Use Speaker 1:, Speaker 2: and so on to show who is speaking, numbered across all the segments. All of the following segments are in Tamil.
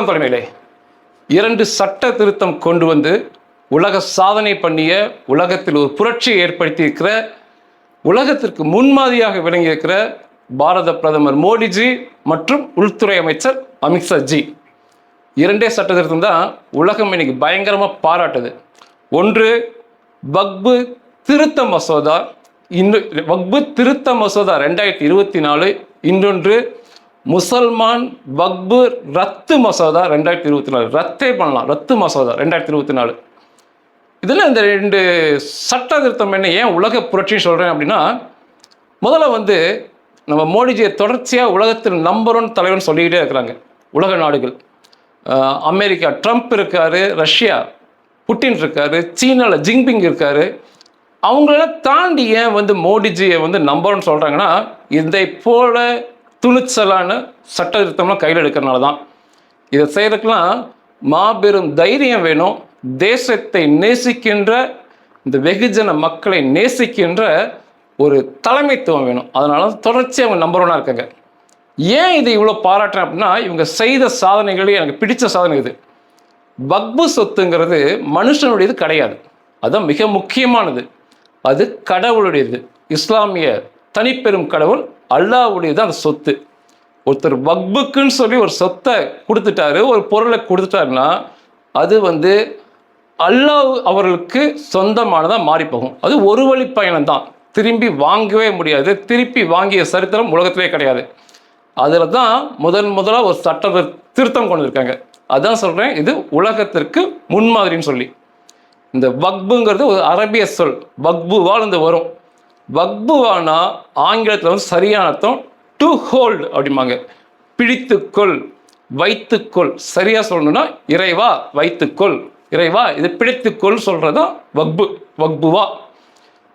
Speaker 1: வணக்கம் தலைமையிலே இரண்டு சட்ட திருத்தம் கொண்டு வந்து உலக சாதனை பண்ணிய உலகத்தில் ஒரு புரட்சியை ஏற்படுத்தியிருக்கிற உலகத்திற்கு முன்மாதிரியாக விளங்கியிருக்கிற பாரத பிரதமர் மோடிஜி மற்றும் உள்துறை அமைச்சர் அமித்ஷா ஜி. இரண்டே சட்ட திருத்தம் தான் உலகம் இன்னைக்கு பயங்கரமாக பாராட்டுது. ஒன்று வக்பு திருத்த மசோதா. இன்னும் வக்பு திருத்த மசோதா ரெண்டாயிரத்தி இருபத்தி நாலு இன்னொன்று முசல்மான் வக்பு ரத்து மசோதா ரெண்டாயிரத்தி இருபத்தி நாலு. ரத்தே பண்ணலாம். ரத்து மசோதா ரெண்டாயிரத்தி இருபத்தி நாலு. இதில் இந்த ரெண்டு சட்ட திருத்தம் என்ன ஏன் உலக புரட்சின்னு சொல்கிறேன் அப்படின்னா முதல்ல வந்து நம்ம மோடிஜியை தொடர்ச்சியாக உலகத்தில் நம்பர் ஒன் தலைவர்னு சொல்லிக்கிட்டே இருக்கிறாங்க. உலக நாடுகள். அமெரிக்கா ட்ரம்ப் இருக்காரு ரஷ்யா புட்டின் இருக்காரு சீனாவில் ஜிங்பிங் இருக்காரு. அவங்களெல்லாம் தாண்டி ஏன் வந்து மோடிஜியை வந்து நம்பர் ஒன் சொல்கிறாங்கன்னா இதை போல துணிச்சலான சட்ட திருத்தம்லாம் கையில் எடுக்கிறனால தான் இதை செய்கிறதுக்கெலாம் மாபெரும் தைரியம் வேணும். தேசத்தை நேசிக்கின்ற இந்த வெகுஜன மக்களை நேசிக்கின்ற ஒரு தலைமைத்துவம் வேணும். அதனால தொடர்ச்சி அவங்க நம்பர் ஒன்னாக இருக்காங்க. ஏன் இது இவ்வளோ பாராட்டுறேன் அப்படின்னா இவங்க செய்த சாதனைகளே எனக்கு பிடிச்ச சாதனை இது. பக்பு சொத்துங்கிறது மனுஷனுடையது கிடையாது. அதுதான் மிக முக்கியமானது. அது கடவுளுடையது. இஸ்லாமிய தனிப்பெரும் கடவுள் அல்லாஹ்வுடையது அந்த சொத்து. ஒருத்தர் வக்புக்குன்னு சொல்லி ஒரு சொத்தை கொடுத்துட்டாரு ஒரு பொருளை கொடுத்துட்டாருன்னா அது வந்து அல்லாஹ் அவர்களுக்கு சொந்தமானதாக மாறி போகும். அது ஒரு வழி பயணம் தான் திரும்பி வாங்கவே முடியாது. திருப்பி வாங்கிய சரித்திரம் உலகத்திலே கிடையாது. அதில் தான் முதன் முதலாக ஒரு சட்ட திருத்தம் கொண்டு இருக்காங்க அதான் சொல்கிறேன் இது உலகத்திற்கு முன்மாதிரின்னு சொல்லி. இந்த வக்புங்கிறது ஒரு அரபிய சொல். வக்புவால் இந்த வரும். வக்புவானா ஆங்கிலத்தில் வந்து சரியான அர்த்தம் டு ஹோல்டு அப்படிம்பாங்க. பிடித்துக்கொள் வைத்துக்கொள். சரியாக சொல்லணும்னா இறைவா வைத்துக்கொள். இறைவா இதை பிடித்துக்கொள் சொல்கிறது தான் வக்பு வக்புவா.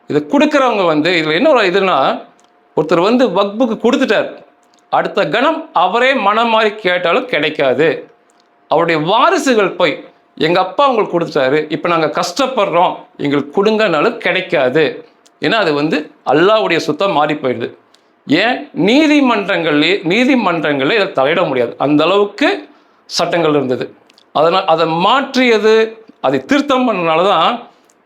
Speaker 1: இதை கொடுக்குறவங்க வந்து இதில் என்ன ஒரு இதுனா ஒருத்தர் வந்து வக்புக்கு கொடுத்துட்டார். அடுத்த கணம் அவரே மனம் மாறி கேட்டாலும் கிடைக்காது. அவருடைய வாரிசுகள் போய் எங்கள் அப்பா உங்களுக்கு கொடுத்துட்டாரு இப்போ நாங்கள் கஷ்டப்படுறோம் எங்களுக்கு கொடுங்கனாலும் கிடைக்காது. ஏன்னா அது வந்து அல்லாவுடைய சுத்தம் மாறி போயிடுது. ஏன்? நீதிமன்றங்களே நீதிமன்றங்களே இதை தலையிட முடியாது. அந்த அளவுக்கு சட்டங்கள் இருந்தது. அதனால் அதை மாற்றியது அதை திருத்தம் பண்ணனால தான்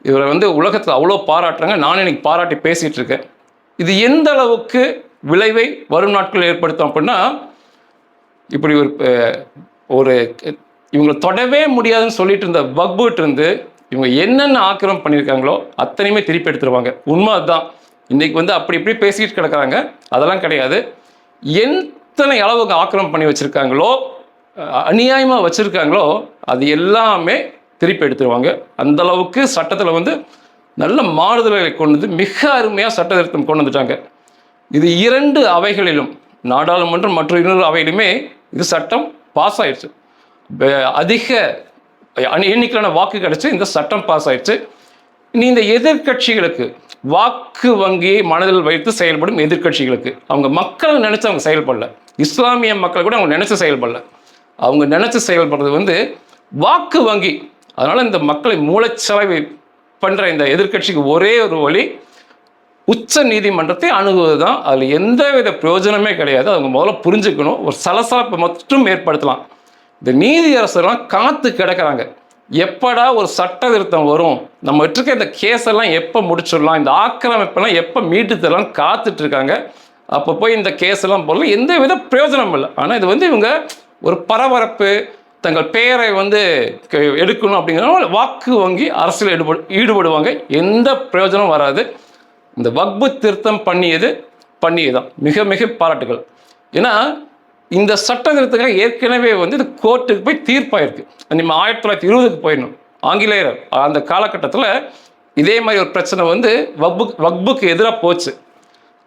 Speaker 1: இவரை வந்து உலகத்தில் அவ்வளோ பாராட்டுறாங்க. நானும் இன்னைக்கு பாராட்டி பேசிகிட்டு இருக்கேன் இது எந்த அளவுக்கு விளைவை வரும் நாட்களில் ஏற்படுத்தும் அப்படின்னா இப்படி ஒரு ஒரு இவங்களை தொடவே முடியாதுன்னு சொல்லிட்டு இருந்த வக்புட் இருந்து இவங்க என்னென்ன ஆக்கிரமம் பண்ணியிருக்காங்களோ அத்தனையுமே திருப்பி எடுத்துருவாங்க. உண்மை அதுதான். இன்னைக்கு வந்து அப்படி இப்படி பேசிக்கிட்டு கிடக்குறாங்க. அதெல்லாம் கிடையாது. எத்தனை அளவுக்கு ஆக்கிரமம் பண்ணி வச்சுருக்காங்களோ அநியாயமாக வச்சுருக்காங்களோ அது எல்லாமே திருப்பி எடுத்துருவாங்க. அந்த அளவுக்கு சட்டத்தில் வந்து நல்ல மாறுதல்களை கொண்டு வந்து மிக அருமையாக சட்ட திருத்தம் கொண்டு வந்துட்டாங்க. இது இரண்டு அவைகளிலும் நாடாளுமன்றம் மற்றும் இன்னொரு அவையிலுமே இது சட்டம் பாஸ் ஆயிடுச்சு. அதிக அணி- எண்ணிக்கையிலான வாக்கு கிடச்சி இந்த சட்டம் பாஸ் ஆயிடுச்சு. நீ இந்த எதிர்க்கட்சிகளுக்கு வாக்கு வங்கியை மனதில் வைத்து செயல்படும் எதிர்க்கட்சிகளுக்கு அவங்க மக்கள் நினச்சி அவங்க செயல்படல. இஸ்லாமிய மக்கள் கூட அவங்க நினச்சி செயல்படல. அவங்க நினச்சி செயல்படுறது வந்து வாக்கு வங்கி. அதனால் இந்த மக்களை மூளைச்சலவை பண்ணுற இந்த எதிர்க்கட்சிக்கு ஒரே ஒரு வழி உச்ச நீதிமன்றத்தை அணுகுவது தான் அதில் எந்தவித பிரயோஜனமே கிடையாது. அவங்க முதல்ல புரிஞ்சுக்கணும். ஒரு சலசலப்பை மட்டும் ஏற்படுத்தலாம். இந்த நீதியரசர்லாம் காத்து கிடக்கிறாங்க. எப்படா ஒரு சட்ட திருத்தம் வரும்? நம்ம வச்சிருக்க இந்த கேஸ் எல்லாம் எப்போ முடிச்சிடலாம்? இந்த ஆக்கிரமிப்பெல்லாம் எப்போ மீட்டு தரலாம் காத்துட்டு இருக்காங்க அப்போ போய் இந்த கேஸ் எல்லாம் போடல. எந்த வித பிரயோஜனம் இல்லை. ஆனால் இது வந்து இவங்க ஒரு பரபரப்பு தங்கள் பெயரை வந்து க- எடுக்கணும் அப்படிங்கிற வாக்கு வங்கி அரசியல் ஈடுபடு ஈடுபடுவாங்க. எந்த பிரயோஜனம் வராது. இந்த வக்பு திருத்தம் பண்ணியது பண்ணியதுதான். மிக மிக பாராட்டுகள். ஏன்னா இந்த சட்ட திருத்தங்கள் ஏற்கனவே வந்து இது கோர்ட்டுக்கு போய் தீர்ப்பாயிருக்கு. நம்ம ஆயிரத்தி தொள்ளாயிரத்தி இருபதுக்கு போயிடணும். ஆங்கிலேயர் அந்த காலகட்டத்தில் இதே மாதிரி ஒரு பிரச்சனை வந்து வக்பு வக்புக்கு எதிராக போச்சு.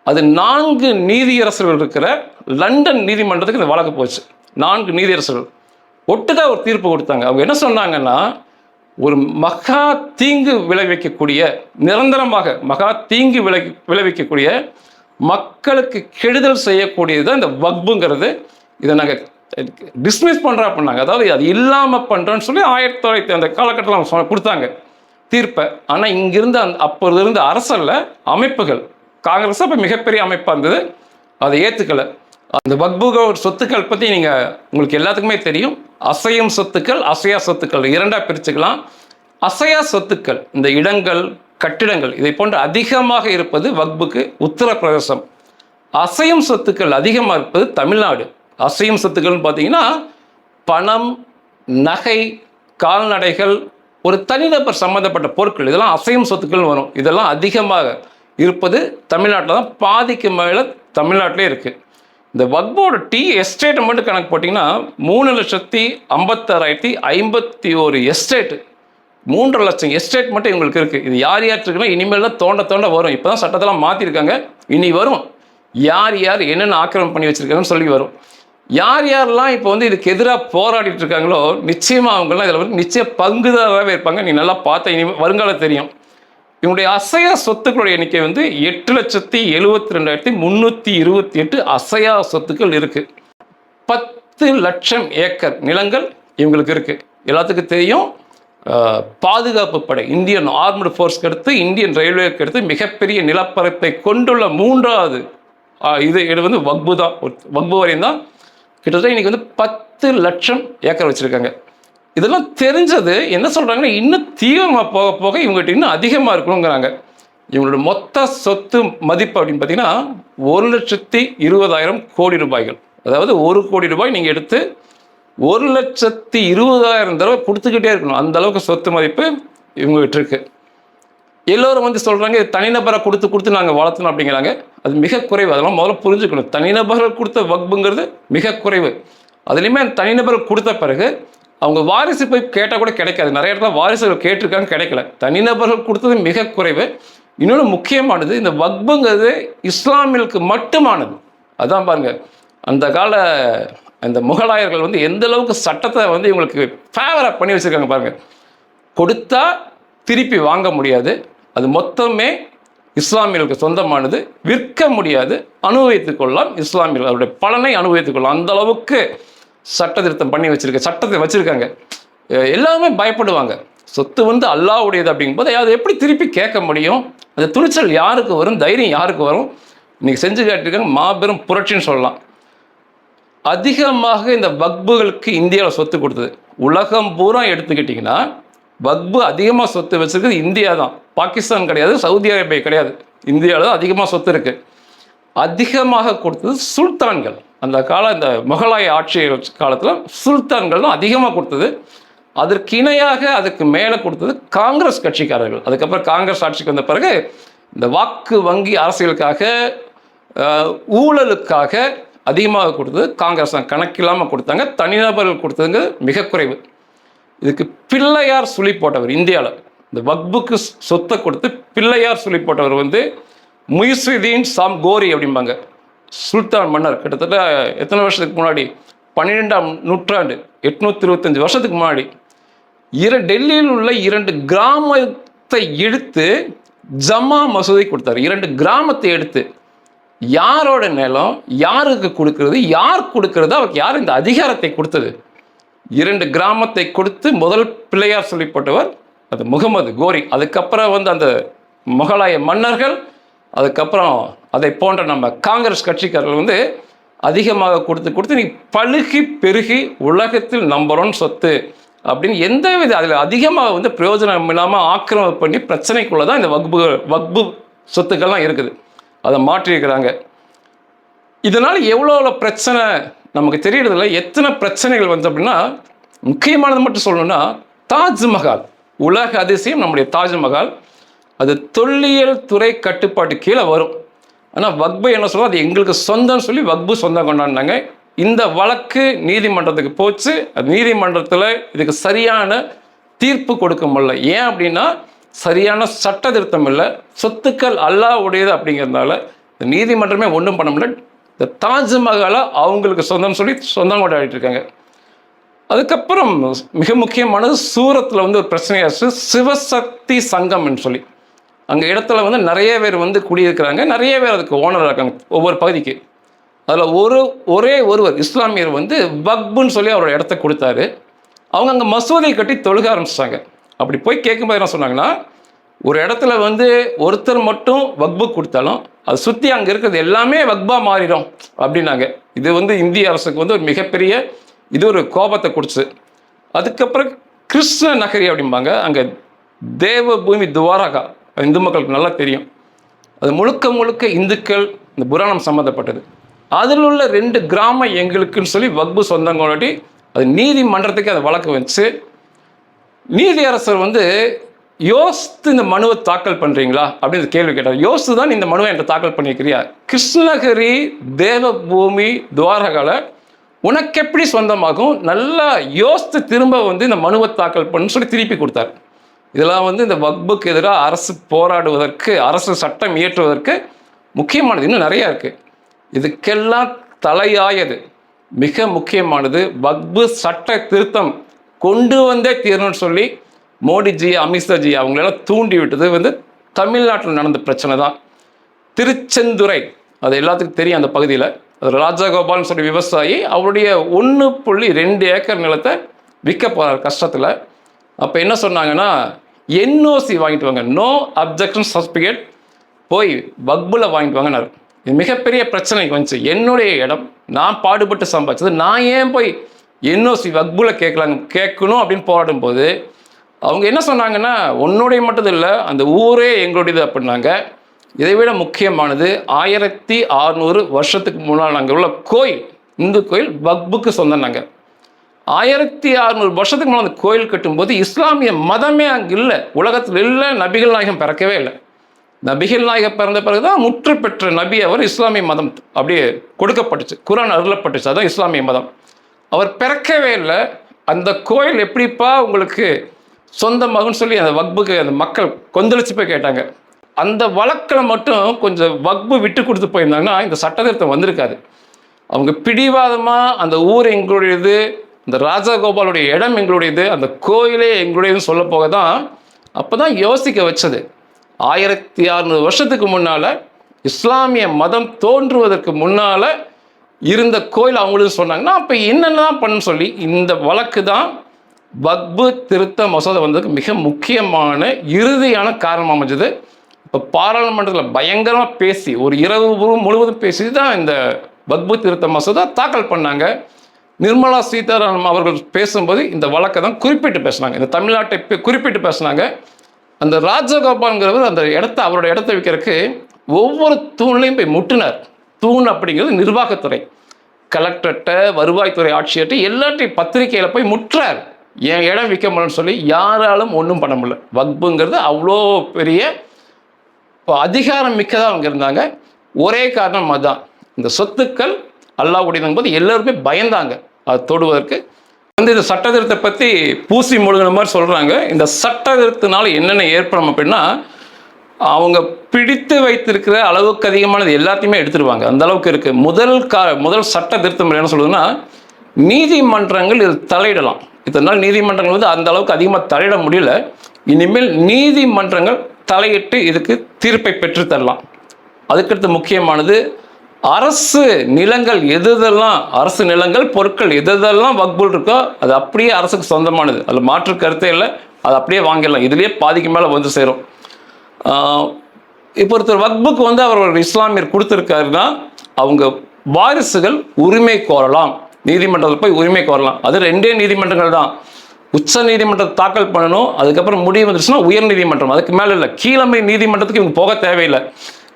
Speaker 1: அது நான்கு நீதியரசர்கள் இருக்கிற லண்டன் நீதிமன்றத்துக்கு இந்த வழக்கு போச்சு. நான்கு நீதியரசர்கள். ஒட்டுக்கா ஒரு தீர்ப்பு கொடுத்தாங்க. அவங்க என்ன சொன்னாங்கன்னா ஒரு மகா தீங்கு விளைவிக்கக்கூடிய நிரந்தரமாக மகா தீங்கு விளை விளைவிக்கக்கூடிய மக்களுக்கு கெடுதல் செய்யக்கூடியது தான் இந்த வக்புங்கிறது. இதை நாங்கள் டிஸ்மிஸ் பண்ணுறோம் அப்படின்னாங்க. அதாவது அது இல்லாமல் பண்ணுறோன்னு சொல்லி ஆயிரத்தி தொள்ளாயிரத்தி அந்த காலகட்டத்தில் அவங்க கொடுத்தாங்க. தீர்ப்பை. ஆனால் இங்கிருந்து அந்த அப்போது இருந்த அரசல்ல அமைப்புகள் காங்கிரஸ் அப்போ மிகப்பெரிய அமைப்பாக இருந்தது. அதை ஏற்றுக்கலை அந்த வக்புக சொத்துக்கள் பற்றி நீங்கள் உங்களுக்கு எல்லாத்துக்குமே தெரியும். அசையும் சொத்துக்கள் அசையா சொத்துக்கள் இரண்டாக பிரிச்சுக்கலாம். அசையா சொத்துக்கள் இந்த இடங்கள் கட்டிடங்கள். இதை போன்று அதிகமாக இருப்பது வக்புக்கு உத்தரப்பிரதேசம். அசையும் சொத்துக்கள் அதிகமாக இருப்பது தமிழ்நாடு. அசையும் சொத்துக்கள்னு பார்த்தீங்கன்னா பணம் நகை கால்நடைகள் ஒரு தனிநபர் சம்மந்தப்பட்ட பொருட்கள் இதெல்லாம் அசையும் சொத்துக்கள் வரும். இதெல்லாம் அதிகமாக இருப்பது தமிழ்நாட்டில் தான். பாதிக்கு மேலே தமிழ்நாட்டிலே இருக்குது இந்த வக்போட டீ எஸ்டேட் மட்டும் கணக்கு போட்டிங்கன்னா மூணு லட்சத்தி ஐம்பத்தாறாயிரத்தி ஐம்பத்தி ஒரு எஸ்டேட்டு. மூன்றரை லட்சம் எஸ்டேட் மட்டும் இவங்களுக்கு இருக்குது இது யார் யார் இருக்குன்னா இனிமேல் தான் தோண்ட தோண்ட வரும். இப்போ தான் சட்டத்தெல்லாம் மாற்றிருக்காங்க இனி வரும். யார் யார் என்னென்ன ஆக்கிரமம் பண்ணி வச்சுருக்காங்கன்னு சொல்லி வரும். யார் யாரெல்லாம் இப்போ வந்து இதுக்கு எதிராக போராடிட்டு இருக்காங்களோ நிச்சயமாக அவங்கெல்லாம் இதில் வந்து நிச்சய பங்குதாரராகவே இருப்பாங்க. நீ நல்லா பார்த்த இனி வருங்காலம் தெரியும். இவங்களுடைய அசையா சொத்துக்களுடைய எண்ணிக்கை வந்து எட்டு லட்சத்தி எழுபத்தி ரெண்டாயிரத்தி முந்நூற்றி இருபத்தி எட்டு அசையா சொத்துக்கள் இருக்குது பத்து லட்சம் ஏக்கர் நிலங்கள் இவங்களுக்கு இருக்குது எல்லாத்துக்கும் தெரியும். பாதுகாப்பு படை இந்தியன் ஆர்மடு ஃபோர்ஸ்க்கு அடுத்து இந்தியன் ரயில்வேக்கு அடுத்து மிகப்பெரிய நிலப்பரப்பை கொண்டுள்ள மூன்றாவது இது இது வந்து வக்பு தான். வக்பு வரையும் தான் கிட்டத்தட்ட இன்றைக்கி வந்து பத்து லட்சம் ஏக்கர் வச்சுருக்காங்க. இதெல்லாம் தெரிஞ்சது என்ன சொல்கிறாங்கன்னா இன்னும் தீவிரமாக போக போக இவங்ககிட்ட இன்னும் அதிகமாக இருக்கணுங்கிறாங்க. இவங்களோட மொத்த சொத்து மதிப்பு அப்படின்னு பார்த்தீங்கன்னா ஒரு லட்சத்தி இருபதாயிரம் கோடி ரூபாய்கள். அதாவது ஒரு கோடி ரூபாய் நீங்கள் எடுத்து ஒரு லட்சத்தி இருபதாயிரம் தடவை கொடுத்துக்கிட்டே இருக்கணும். அந்த அளவுக்கு சொத்து மதிப்பு இவங்க விட்டுருக்கு எல்லோரும் வந்து சொல்கிறாங்க தனிநபரை கொடுத்து கொடுத்து நாங்கள் வளர்த்தணும் அப்படிங்கிறாங்க. அது மிக குறைவு. அதெல்லாம் முதல்ல புரிஞ்சுக்கணும். தனிநபர்கள் கொடுத்த வக்புங்கிறது மிக குறைவு. அதுலேயுமே அந்த தனிநபர்கள் கொடுத்த பிறகு அவங்க வாரிசு போய் கேட்டால் கூட கிடைக்காது. நிறைய இடத்துல வாரிசுகள் கேட்டிருக்காங்க கிடைக்கல. தனிநபர்கள் கொடுத்தது மிக குறைவு. இன்னொன்று முக்கியமானது இந்த வக்புங்கிறது இஸ்லாமியலுக்கு மட்டுமானது. அதான் பாருங்கள் அந்த கால அந்த முகலாயர்கள் வந்து எந்த அளவுக்கு சட்டத்தை வந்து இவங்களுக்கு ஃபேவராக பண்ணி வச்சுருக்காங்க பாருங்கள் கொடுத்தா திருப்பி வாங்க முடியாது. அது மொத்தமே இஸ்லாமியர்களுக்கு சொந்தமானது. விற்க முடியாது. அனுபவித்துக் கொள்ளலாம். இஸ்லாமியர்கள் அவருடைய பலனை அனுபவித்துக் கொள்ளலாம். அந்த அளவுக்கு சட்ட திருத்தம் பண்ணி வச்சிருக்க சட்டத்தை வச்சுருக்காங்க. எல்லாமே பயப்படுவாங்க. சொத்து வந்து அல்லாவுடையது அப்படிங்கும்போது அதை எப்படி திருப்பி கேட்க முடியும்? அந்த துணிச்சல் யாருக்கு வரும்? தைரியம் யாருக்கு வரும்? இன்றைக்கி செஞ்சு காட்டியிருக்காங்க மாபெரும் புரட்சின்னு சொல்லலாம். அதிகமாக இந்த வக்புகளுக்கு இந்தியாவில் சொத்து கொடுத்தது. உலகம் பூரா எடுத்துக்கிட்டிங்கன்னா வக்பு அதிகமாக சொத்து வச்சிருக்கிறது இந்தியா தான் பாகிஸ்தான் கிடையாது சவுதி அரேபியா கிடையாது. இந்தியாவில் தான் அதிகமாக சொத்து இருக்குது அதிகமாக கொடுத்தது சுல்தான்கள். அந்த கால இந்த முகலாய ஆட்சி காலத்தில் சுல்தான்கள் தான் அதிகமாக கொடுத்தது. அதற்கு இணையாக அதுக்கு மேலே கொடுத்தது காங்கிரஸ் கட்சிக்காரர்கள். அதுக்கப்புறம் காங்கிரஸ் ஆட்சிக்கு வந்த பிறகு இந்த வாக்கு வங்கி அரசியலுக்காக ஊழலுக்காக அதிகமாக கொடுத்தது காங்கிரஸ் தான். கணக்கில்லாமல் கொடுத்தாங்க. தனிநபர்கள் கொடுத்ததுங்க மிக குறைவு. இதுக்கு பிள்ளையார் சுழி போட்டவர் இந்தியாவில் இந்த வக்புக்கு சொத்தை கொடுத்து பிள்ளையார் சுழி போட்டவர் வந்து முயசுதீன் சாம் கோரி அப்படிம்பாங்க. சுல்தான் மன்னர். கிட்டத்தட்ட எத்தனை வருஷத்துக்கு முன்னாடி? பன்னிரெண்டாம் நூற்றாண்டு. எட்நூற்றி இருபத்தஞ்சு வருஷத்துக்கு முன்னாடி. இர டெல்லியில் உள்ள இரண்டு கிராமத்தை எடுத்து ஜமா மசூதி கொடுத்தாரு. இரண்டு கிராமத்தை எடுத்து யாரோட நிலம் யாருக்கு கொடுக்கறது யார் கொடுக்கறது அவருக்கு யார் இந்த அதிகாரத்தை கொடுத்தது? இரண்டு கிராமத்தை கொடுத்து முதல் பிள்ளையார் சொல்லிப்பட்டவர் அது முகமது கோரி. அதுக்கப்புறம் வந்து அந்த முகலாய மன்னர்கள் அதுக்கப்புறம் அதை போன்ற நம்ம காங்கிரஸ் கட்சிக்காரர்கள் வந்து அதிகமாக கொடுத்து கொடுத்து நீ பழுகி பெருகி உலகத்தில் நம்பர் ஒன் சொத்து அப்படின்னு எந்த வித அதில் அதிகமாக வந்து பிரயோஜனம் இல்லாமல் ஆக்கிரமிப்பு பண்ணி பிரச்சனைக்குள்ளே தான் இந்த வக்பு வக்பு சொத்துக்கள்லாம் இருக்குது. அதை மாற்றியிருக்கிறாங்க. இதனால் எவ்வளோ எவ்வளோ பிரச்சனை நமக்கு தெரியறதில்ல. எத்தனை பிரச்சனைகள் வந்து அப்படின்னா முக்கியமானது மட்டும் சொல்லணும்னா தாஜ்மஹால். உலக அதிசயம் நம்முடைய தாஜ்மஹால். அது தொல்லியல் துறை கட்டுப்பாட்டு கீழே வரும். ஆனால் வக்பு என்ன சொல்லுவோம் அது எங்களுக்கு சொந்தம்னு சொல்லி வக்பு சொந்தம் கொண்டாடினாங்க. இந்த வழக்கு நீதிமன்றத்துக்கு போச்சு. அது நீதிமன்றத்தில் இதுக்கு சரியான தீர்ப்பு கொடுக்க முடியல. ஏன் அப்படின்னா சரியான சட்ட திருத்தம் இல்லை. சொத்துக்கள் அல்லாஹ் உடையது அப்படிங்கிறதுனால இந்த நீதிமன்றமே ஒன்றும் பண்ண முடியல. இந்த தாஜ்மஹாலை அவங்களுக்கு சொந்தம்னு சொல்லி சொந்தம் கொண்டாடிட்டு இருக்காங்க. அதுக்கப்புறம் மிக முக்கியமானது சூரத்தில் வந்து ஒரு பிரச்சனையாச்சு சிவசக்தி சங்கம்னு சொல்லி. அங்கே இடத்துல வந்து நிறைய பேர் வந்து குடியிருக்கிறாங்க. நிறைய பேர் அதுக்கு ஓனராக இருக்காங்க ஒவ்வொரு பகுதிக்கு. அதில் ஒரு ஒரே ஒருவர் இஸ்லாமியர் வந்து பக்புன்னு சொல்லி அவரோட இடத்த கொடுத்தாரு. அவங்க அங்கே மசூதியை கட்டி தொழுக ஆரம்பிச்சிட்டாங்க. அப்படி போய் கேட்கும்போது என்ன சொன்னாங்கன்னா ஒரு இடத்துல வந்து ஒருத்தர் மட்டும் வக்பு கொடுத்தாலும் அது சுற்றி அங்கே இருக்கிறது எல்லாமே வக்பா மாறிடும் அப்படின்னாங்க. இது வந்து இந்திய அரசுக்கு வந்து ஒரு மிகப்பெரிய இது ஒரு கோபத்தை கொடுத்து அதுக்கப்புறம் கிருஷ்ண நகரி அப்படிம்பாங்க. அங்கே தேவ பூமி துவாரகா. இந்து மக்களுக்கு நல்லா தெரியும். அது முழுக்க முழுக்க இந்துக்கள் இந்த புராணம் சம்மந்தப்பட்டது அதில் உள்ள ரெண்டு கிராமம் எங்களுக்குன்னு சொல்லி வக்பு சொந்தங்களோடி அது நீதிமன்றத்துக்கு அந்த வழக்கு வச்சு நீதியரசர் வந்து யோசித்து இந்த மனுவை தாக்கல் பண்ணுறீங்களா அப்படின்னு கேள்வி கேட்டார். யோசித்து தான் இந்த மனுவை என்கிட்ட தாக்கல் பண்ணியிருக்கிறியா? கிருஷ்ணகிரி தேவபூமி துவாரகால உனக்கு எப்படி சொந்தமாகும்? நல்லா யோசித்து திரும்ப வந்து இந்த மனுவை தாக்கல் பண்ணு சொல்லி திருப்பி கொடுத்தார். இதெல்லாம் வந்து இந்த வக்புக்கு எதிராக அரசு போராடுவதற்கு அரசு சட்டம் இயற்றுவதற்கு முக்கியமானது. இன்னும் நிறையா இருக்குது இதுக்கெல்லாம் தலையாயது. மிக முக்கியமானது வக்பு சட்ட திருத்தம். கொண்டு வந்தே தீரணும்னு சொல்லி மோடிஜி அமித்ஷாஜி அவங்களெல்லாம் தூண்டி விட்டது வந்து தமிழ்நாட்டில் நடந்த பிரச்சனை தான். திருச்செந்துறை அது எல்லாத்துக்கும் தெரியும் அந்த பகுதியில். அது ராஜகோபால்னு சொல்லி விவசாயி அவருடைய ஒன்று புள்ளி ரெண்டு ஏக்கர் நிலத்தை விற்க போகிறார் கஷ்டத்தில். அப்போ என்ன சொன்னாங்கன்னா என்ஓசி வாங்கிட்டு வாங்க. நோ அப்ஜெக்ஷன் சர்டிஃபிகேட் போய் வக்புல வாங்கிட்டு வாங்கினார். இது மிகப்பெரிய பிரச்சனைக்கு வந்துச்சு என்னுடைய இடம். நான் பாடுபட்டு சம்பாதிச்சது. நான் ஏன் போய் என்ஓசி வக்புல கேட்கலாங்க கேட்கணும் அப்படின்னு போராடும் போது அவங்க என்ன சொன்னாங்கன்னா உன்னுடைய மட்டும் இல்லை அந்த ஊரே எங்களுடையது அப்படின்னாங்க. இதை விட முக்கியமானது ஆயிரத்தி அறுநூறு வருஷத்துக்கு முன்னால் நாங்கள் உள்ள கோயில் இந்து கோயில் வக்புக்கு சொந்தம் நாங்கள் ஆயிரத்தி அறுநூறு வருஷத்துக்கு முன்னால் அந்த கோயில் கட்டும்போது இஸ்லாமிய மதமே அங்கே இல்லை. உலகத்தில் இல்லை நபிகள் நாயகம் பிறக்கவே இல்லை. நபிகள் நாயகம் பிறந்த பிறகு தான் முற்று பெற்ற நபி அவர் இஸ்லாமிய மதம் அப்படியே கொடுக்கப்பட்டுச்சு. குரான் அருளப்பட்டுச்சு. அதுதான் இஸ்லாமிய மதம். அவர் பிறக்கவே இல்லை. அந்த கோயில் எப்படிப்பா உங்களுக்கு சொந்த மகன் சொல்லி அந்த வக்புக்கு அந்த மக்கள் கொந்தளிச்சு போய் கேட்டாங்க. அந்த வழக்கில் மட்டும் கொஞ்சம் வக்பு விட்டு கொடுத்து போயிருந்தாங்கன்னா இந்த சட்டத்திருத்தம் வந்திருக்காது. அவங்க பிடிவாதமாக அந்த ஊர் எங்களுடையது இந்த ராஜகோபாலுடைய இடம் எங்களுடையது அந்த கோயிலே எங்களுடையதுன்னு சொல்ல போக தான் அப்போ தான் யோசிக்க வச்சது. ஆயிரத்தி அறுநூறு வருஷத்துக்கு முன்னால் இஸ்லாமிய மதம் தோன்றுவதற்கு முன்னால் இருந்த கோயில் அவங்களும் சொன்னாங்கன்னா அப்போ என்னென்னலாம் பண்ணு சொல்லி இந்த வழக்கு தான் வக்பு திருத்த மசோதா வந்ததுக்கு மிக முக்கியமான இறுதியான காரணம் அமைஞ்சது. இப்போ பாராளுமன்றத்தில் பயங்கரமாக பேசி ஒரு இரவு முழுவதும் பேசி தான் இந்த வக்பு திருத்த மசோதா தாக்கல் பண்ணாங்க. நிர்மலா சீதாராமன் அவர்கள் பேசும்போது இந்த வழக்கை தான் குறிப்பிட்டு பேசினாங்க. இந்த தமிழ்நாட்டை குறிப்பிட்டு பேசினாங்க. அந்த ராஜகோபால்ங்கிறவர் அந்த இடத்த அவரோட இடத்த வைக்கிறதுக்கு ஒவ்வொரு தூண்லையும் போய் முட்டினார். தூண் அப்படிங்கிறது நிர்வாகத்துறை. கலெக்டர்கிட்ட வருவாய்த்துறை ஆட்சியர்கிட்ட எல்லாத்தையும் பத்திரிக்கையில் போய் முற்றார். என் இடம் விற்க முடியலன்னு சொல்லி யாராலும் ஒன்றும் பண்ண முடியல. வக்புங்கிறது அவ்வளோ பெரிய இப்போ அதிகாரம் மிக்கதாக அவங்க இருந்தாங்க. ஒரே காரணம் அதுதான் இந்த சொத்துக்கள் அல்லாவுடையதுங்க போது எல்லோருமே பயந்தாங்க. அது தொடுவதற்கு. வந்து இந்த சட்ட திருத்தத்தை பற்றி பூசி முழுகின மாதிரி சொல்கிறாங்க இந்த சட்ட திருத்தத்தினால என்னென்ன ஏற்படும் அப்படின்னா அவங்க பிடித்து வைத்திருக்கிற அளவுக்கு அதிகமானது எல்லாத்தையுமே எடுத்துருவாங்க. அந்த அளவுக்கு இருக்குது முதல் கா முதல் சட்ட திருத்தம் என்ன சொல்லுதுன்னா நீதிமன்றங்கள் இது தலையிடலாம். இதனால் நீதிமன்றங்கள் வந்து அந்த அளவுக்கு அதிகமாக தலையிட முடியல. இனிமேல் நீதிமன்றங்கள் தலையிட்டு இதுக்கு தீர்ப்பை பெற்று தரலாம். அதுக்கடுத்து முக்கியமானது அரசு நிலங்கள் எதெல்லாம் அரசு நிலங்கள் பொருட்கள் எதெல்லாம் வக்புல் இருக்கோ அது அப்படியே அரசுக்கு சொந்தமானது. அதில் மாற்று கருத்தே இல்லை. அது அப்படியே வாங்கிடலாம். இதுலேயே பாதிக்கு மேலே வந்து சேரும். இப்போ ஒருத்தர் வக்புக்கு வந்து அவர் இஸ்லாமியர் கொடுத்துருக்காருன்னா அவங்க வாரிசுகள் உரிமை கோரலாம். நீதிமன்றத்தில் போய் உரிமை கோரலாம். அது ரெண்டே நீதிமன்றங்கள் தான். உச்ச நீதிமன்றத்தை தாக்கல் பண்ணணும் அதுக்கப்புறம் முடிவு வந்துருச்சுன்னா உயர் நீதிமன்றம். அதுக்கு மேலே இல்லை. கீழமை நீதிமன்றத்துக்கு இவங்க போக தேவையில்லை.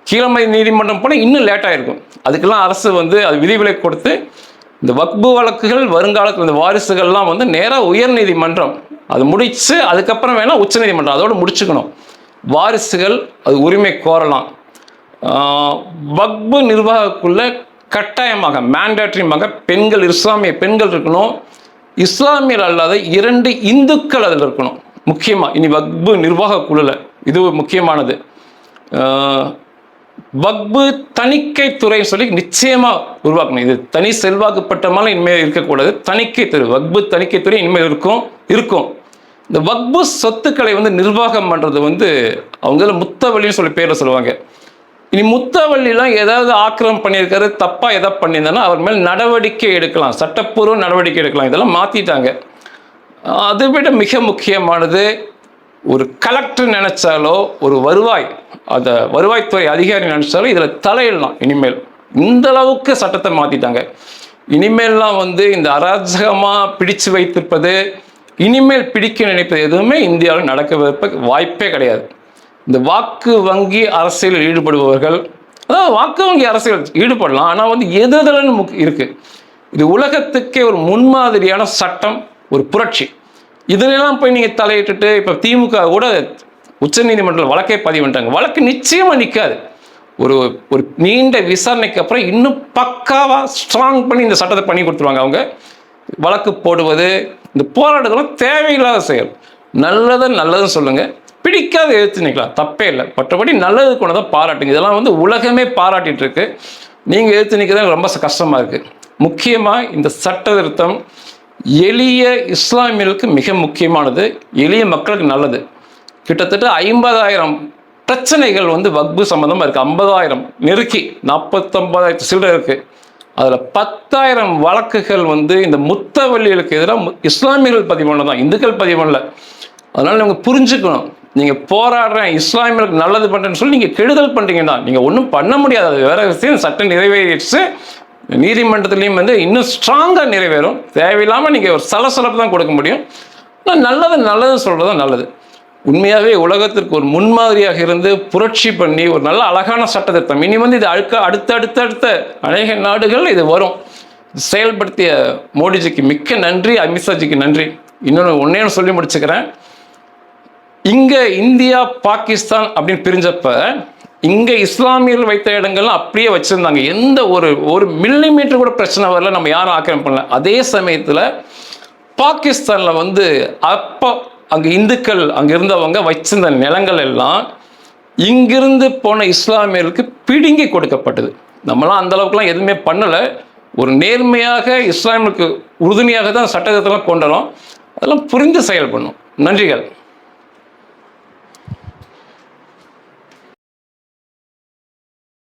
Speaker 1: கீழமை நீதிமன்றம் போனால் இன்னும் லேட்டாக இருக்கும் அதுக்கெல்லாம் அரசு வந்து அது விதிவிலக்கு கொடுத்து இந்த வக்பு வழக்குகள் வருங்காலத்தில் இந்த வாரிசுகள்லாம் வந்து நேராக உயர் நீதிமன்றம். அது முடித்து அதுக்கப்புறம் வேணால் உச்ச நீதிமன்றம். அதோடு முடிச்சுக்கணும். வாரிசுகள் அது உரிமை கோரலாம். வக்பு நிர்வாகக்குள்ள கட்டாயமாக மேண்டேட்டரியாக பெண்கள் இஸ்லாமிய பெண்கள் இருக்கணும். இஸ்லாமியர் அல்லாத இரண்டு இந்துக்கள் அதில் இருக்கணும். முக்கியமாக இனி வக்பு நிர்வாக குழுல இது முக்கியமானது. வக்பு தணிக்கை துறை சொல்லி நிச்சயமாக உருவாக்கணும். இது தனி செல்வாக்கு பட்டமான இனிமேல் இருக்கக்கூடாது. தணிக்கை துறை வக்பு தணிக்கை துறை இனிமேல் இருக்கும் இருக்கும். இந்த வக்பு சொத்துக்களை வந்து நிர்வாகம் பண்ணுறது வந்து அவங்க முத்தவழின்னு சொல்லி பேரில் சொல்லுவாங்க. இனி முத்தவள்ளிலாம் ஏதாவது ஆக்கிரமம் பண்ணியிருக்காரு தப்பாக எதாவது பண்ணியிருந்தானா அவர் மேல் நடவடிக்கை எடுக்கலாம். சட்டப்பூர்வ நடவடிக்கை எடுக்கலாம். இதெல்லாம் மாற்றிட்டாங்க அதை விட மிக முக்கியமானது ஒரு கலெக்டர் நினைச்சாலோ ஒரு வருவாய் அந்த வருவாய்த்துறை அதிகாரி நினைச்சாலோ இதில் தலையிடலாம் இனிமேல். இந்த அளவுக்கு சட்டத்தை மாற்றிட்டாங்க இனிமேல்லாம் வந்து இந்த அராஜகமாக பிடிச்சு வைத்திருப்பது இனிமேல் பிடிக்க நினைப்பது எதுவுமே இந்தியாவில் நடக்க வாய்ப்பே கிடையாது. இந்த வாக்கு வங்கி அரசியலில் ஈடுபடுபவர்கள் அதாவது வாக்கு வங்கி அரசியல் ஈடுபடலாம் ஆனால் வந்து எதிர்தலன்னு முக் இருக்குது இது உலகத்துக்கே ஒரு முன்மாதிரியான சட்டம் ஒரு புரட்சி. இதிலெல்லாம் போய் நீங்கள் தலையிட்டுட்டு இப்போ திமுக கூட உச்சநீதிமன்றத்தில் வழக்கே பதிவு பண்ணிட்டாங்க. வழக்கு நிச்சயமாக நிற்காது ஒரு ஒரு நீண்ட விசாரணைக்கு அப்புறம் இன்னும் பக்காவாக ஸ்ட்ராங் பண்ணி இந்த சட்டத்தை பண்ணி கொடுத்துருவாங்க அவங்க. வழக்கு போடுவது இந்த போராட்டத்தெல்லாம் தேவையில்லாத செயல். நல்லதை நல்லதுன்னு சொல்லுங்கள் பிடிக்காத எழுத்து நிற்கலாம் தப்பே இல்லை. மற்றபடி நல்லது கொண்டு தான் பாராட்டுங்க. இதெல்லாம் வந்து உலகமே பாராட்டிகிட்டு இருக்கு. நீங்கள் எழுத்து நிற்கிறது ரொம்ப கஷ்டமாக இருக்குது முக்கியமாக இந்த சட்ட திருத்தம் எளிய இஸ்லாமியர்களுக்கு மிக முக்கியமானது. எளிய மக்களுக்கு நல்லது. கிட்டத்தட்ட ஐம்பதாயிரம் பிரச்சனைகள் வந்து வக்பு சம்மந்தமாக இருக்குது ஐம்பதாயிரம் நெருக்கி நாற்பத்தொம்பதாயிரத்து சில்லறை இருக்குது அதில் பத்தாயிரம் வழக்குகள் வந்து இந்த முத்தவள்ளிகளுக்கு எதிராக மு- இஸ்லாமியர்கள் பதிவு தான் இந்துக்கள் பதிவு பண்ணல. அதனால் நீங்கள் புரிஞ்சுக்கணும். நீங்கள் போராடுறேன் இஸ்லாமியர்களுக்கு நல்லது பண்ணுறேன்னு சொல்லி நீங்கள் கெடுதல் பண்ணுறீங்கன்னா நீங்கள் ஒன்றும் பண்ண முடியாது. அது வேற விஷயம். சட்டம் நிறைவேறிடுச்சு. நீதிமன்றத்துலேயும் வந்து இன்னும் ஸ்ட்ராங்காக நிறைவேறும். தேவையில்லாமல் நீங்கள் ஒரு சலசலப்பு தான் கொடுக்க முடியும். ஆனால் நல்லது நல்லது சொல்கிறது தான் நல்லது. உண்மையாகவே உலகத்திற்கு ஒரு முன்மாதிரியாக இருந்து புரட்சி பண்ணி ஒரு நல்ல அழகான சட்டத்திட்டம். இனி வந்து இது அழுக்க அடுத்த அடுத்தடுத்த அநேக நாடுகள் இது வரும். செயல்படுத்திய மோடிஜிக்கு மிக்க நன்றி அமித்ஷாஜிக்கு நன்றி. இன்னொன்று ஒன்னே சொல்லி முடிச்சுக்கிறேன். இங்கே இந்தியா பாகிஸ்தான் அப்படின்னு பிரிஞ்சப்ப இங்கே இஸ்லாமியர்கள் வைத்த இடங்கள்லாம் அப்படியே வச்சுருந்தாங்க. எந்த ஒரு ஒரு மில்லிமீட்டர் கூட பிரச்சனை வரல. நம்ம யாரும் ஆக்கிரமிப்பு பண்ணல. அதே சமயத்தில் பாகிஸ்தானில் வந்து அப்போ அங்கே இந்துக்கள் அங்கே இருந்தவங்க வச்சிருந்த நிலங்கள் எல்லாம் இங்கிருந்து போன இஸ்லாமியர்களுக்கு பிடுங்கி கொடுக்கப்பட்டது. நம்மலாம் அந்த அளவுக்குலாம் எதுவுமே பண்ணலை. ஒரு நேர்மையாக இஸ்லாமியர்களுக்கு உறுதுணையாக தான் சட்டத்திட்டத்தெல்லாம் கொண்டு வரோம் அதெல்லாம் புரிந்து செயல்படணும். நன்றிகள்.